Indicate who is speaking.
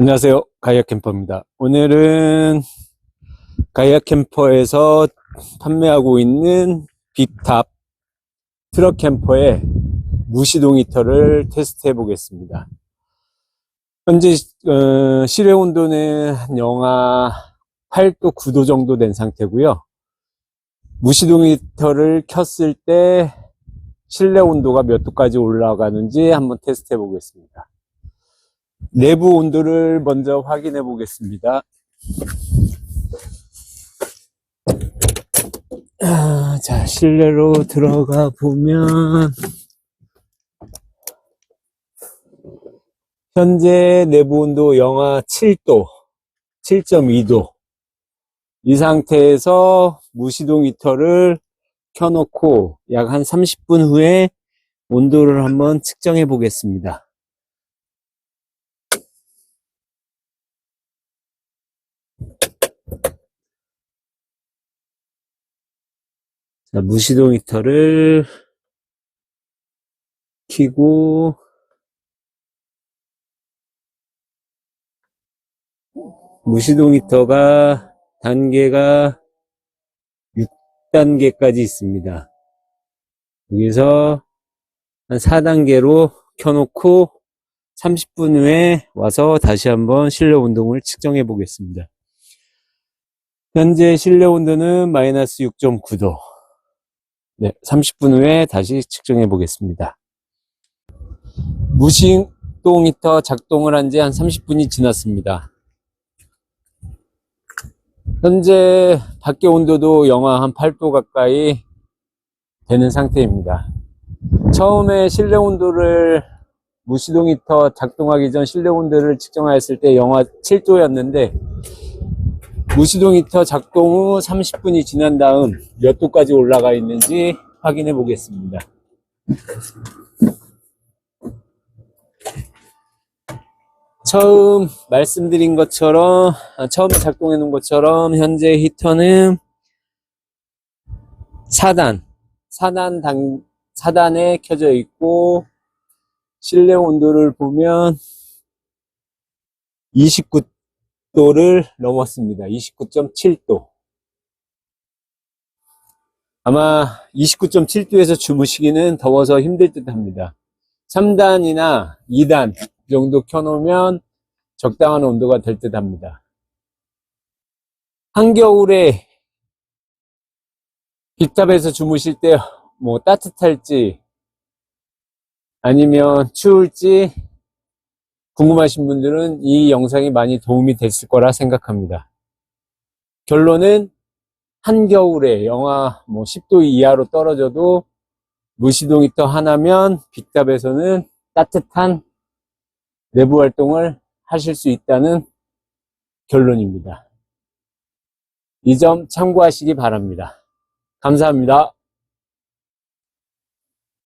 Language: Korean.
Speaker 1: 안녕하세요. 가이아 캠퍼입니다. 오늘은 가이아 캠퍼에서 판매하고 있는 빅탑 트럭 캠퍼의 무시동 히터를 테스트 해 보겠습니다. 현재 어, 실외 온도는 한 영하 8도, 9도 정도 된 상태고요. 무시동 히터를 켰을 때 실내 온도가 몇 도까지 올라가는지 한번 테스트 해 보겠습니다. 내부 온도를 먼저 확인해 보겠습니다. 아, 자, 실내로 들어가 보면, 현재 내부 온도 영하 7도, 7.2도. 이 상태에서 무시동 히터를 켜놓고 약 한 30분 후에 온도를 한번 측정해 보겠습니다. 자, 무시동 히터를 켜고 무시동 히터가 단계가 6단계까지 있습니다. 여기서 한 4단계로 켜놓고 30분 후에 와서 다시 한번 실내 온도를 측정해 보겠습니다. 현재 실내 온도는 마이너스 6.9도. 네, 30분 후에 다시 측정해 보겠습니다. 무신동 히터 작동을 한 지한 30분이 지났습니다. 현재 밖의 온도도 영하 한 8도 가까이 되는 상태입니다. 처음에 실내 온도를 무시동 히터 작동하기 전 실내 온도를 측정하였을 때 영하 7도였는데 무시동 히터 작동 후 30분이 지난 다음 몇 도까지 올라가 있는지 확인해 보겠습니다. 처음 말씀드린 것처럼 아, 처음에 작동해 놓은 것처럼 현재 히터는 4단 4단 당 4단에 켜져 있고 실내 온도를 보면 29 도를 넘었습니다. 29.7도. 아마 29.7도에서 주무시기는 더워서 힘들 듯 합니다. 3단이나 2단 정도 켜놓으면 적당한 온도가 될 듯 합니다. 한겨울에 빅탑에서 주무실 때 뭐 따뜻할지 아니면 추울지 궁금하신 분들은 이 영상이 많이 도움이 됐을 거라 생각합니다. 결론은 한겨울에 영하 뭐 10도 이하로 떨어져도 무시동 히터 하나면 빅탑에서는 따뜻한 내부 활동을 하실 수 있다는 결론입니다. 이 점 참고하시기 바랍니다. 감사합니다.